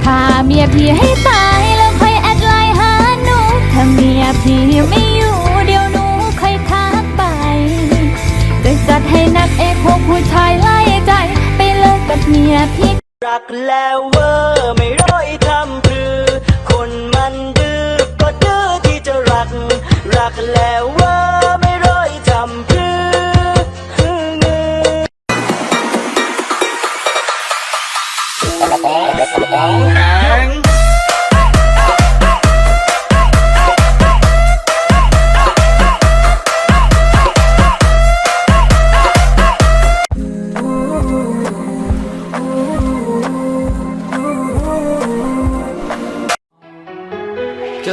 ฆ่าเมียพี่ให้ตายแล้วค่อยแอดไลน์หาหนูถ้าเมียพี่ไม่อยู่เดี๋ยวหนูค่อยทักไปจะจัดให้นักเอกพวกผู้ชายไล่ใจ ไปเลิกกับเมียพี่รักแล้วเวอร์ไม่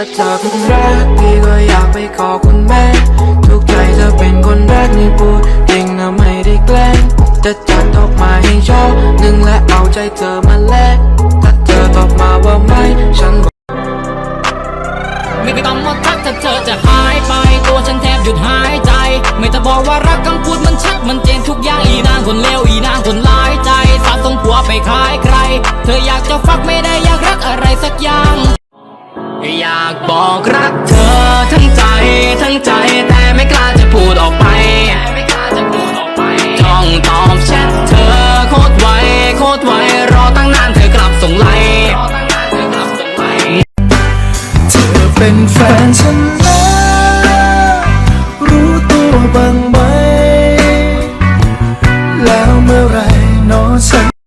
จะเจอคนแรกพี่ก็อยากไปขอคุณแม่ ทุกใจจะเป็นคนแรกนี่พูดจริงนะไม่ได้แกล้งจะจัดดอกไม้ให้ช่อหนึ่งและเอาใจเธอมาแลกถ้าเธอตอบมาว่าไม่ฉันบอกไม่ต้องมาทักถ้าเธอจะหายไป ตัวฉันแทบหยุดหายใจ ไม่ต้องบอกว่ารักคำพูดมันชัดมันเจนทุกอย่างอีนางคนเลวอีนางคนร้ายใจสาส่งผัวไปขายใคร เธออยากจะฟักไม่ได้อยากรักอะไรสักอย่าง อยากบอกรักเธอทั้งใจทั้งใจแต่ไม่กล้าจะพูดออกไปจ้องตอบแชทเธอโคตรไวโคตรไวรอตั้งนานเธอกลับส่งไลน์เธอเป็นแฟนฉันแล้วรู้ตัวบ้างไหม แล้วเมื่อไหรเนอฉัน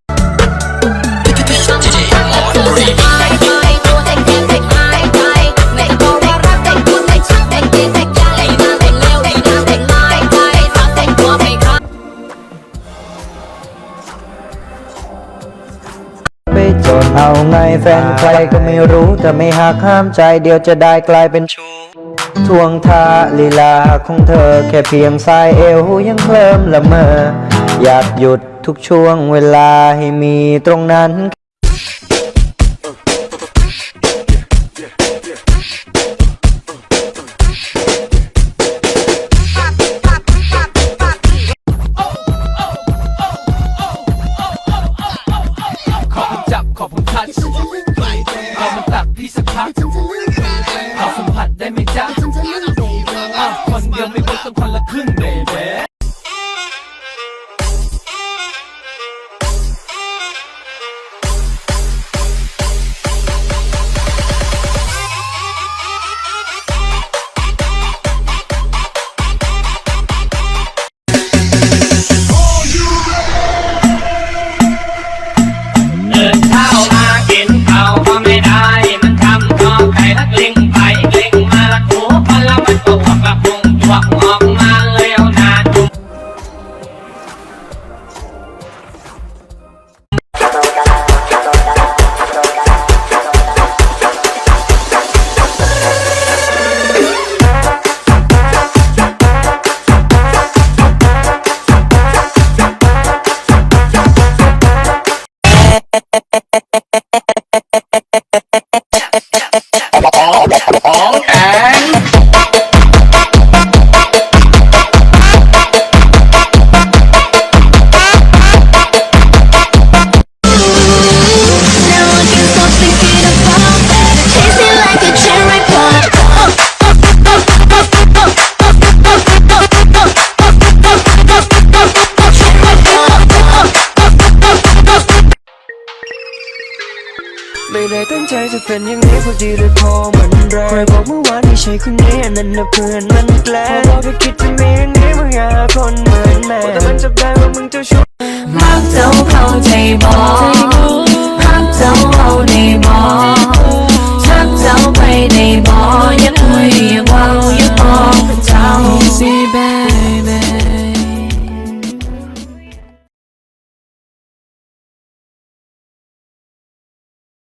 นเอาไงแฟนใครก็ไม่รู้แต่ไม่หักห้ามใจเดียวจะได้กลายเป็นชู้ทวงท่าลีลาของเธอแค่เพียงสายเอวยังเคลิ้มละเมอ อยากหยุดทุกช่วงเวลาให้มีตรงนั้น พี่สักพัก ไม่ได้ตั้งใจจะเป็นอย่างนี้พอดีเลยพอมันแรงใครบอกเมื่อวานไม่ใช่คนนี้อันนั้นนะเพื่อนมันแกล้งพอเราไปคิดจะมีอย่างนี้มึงอยากคนเหมือนแม่แต่มันจับได้ว่ามึงเจะช่วยรักเจ้าเข้าใจบ่รักเจ้าเอาได้บ่ชักเจ้าไปได้บ่อย่าคุยอย่าเว้าอย่าบอกกับเจ้า Easy baby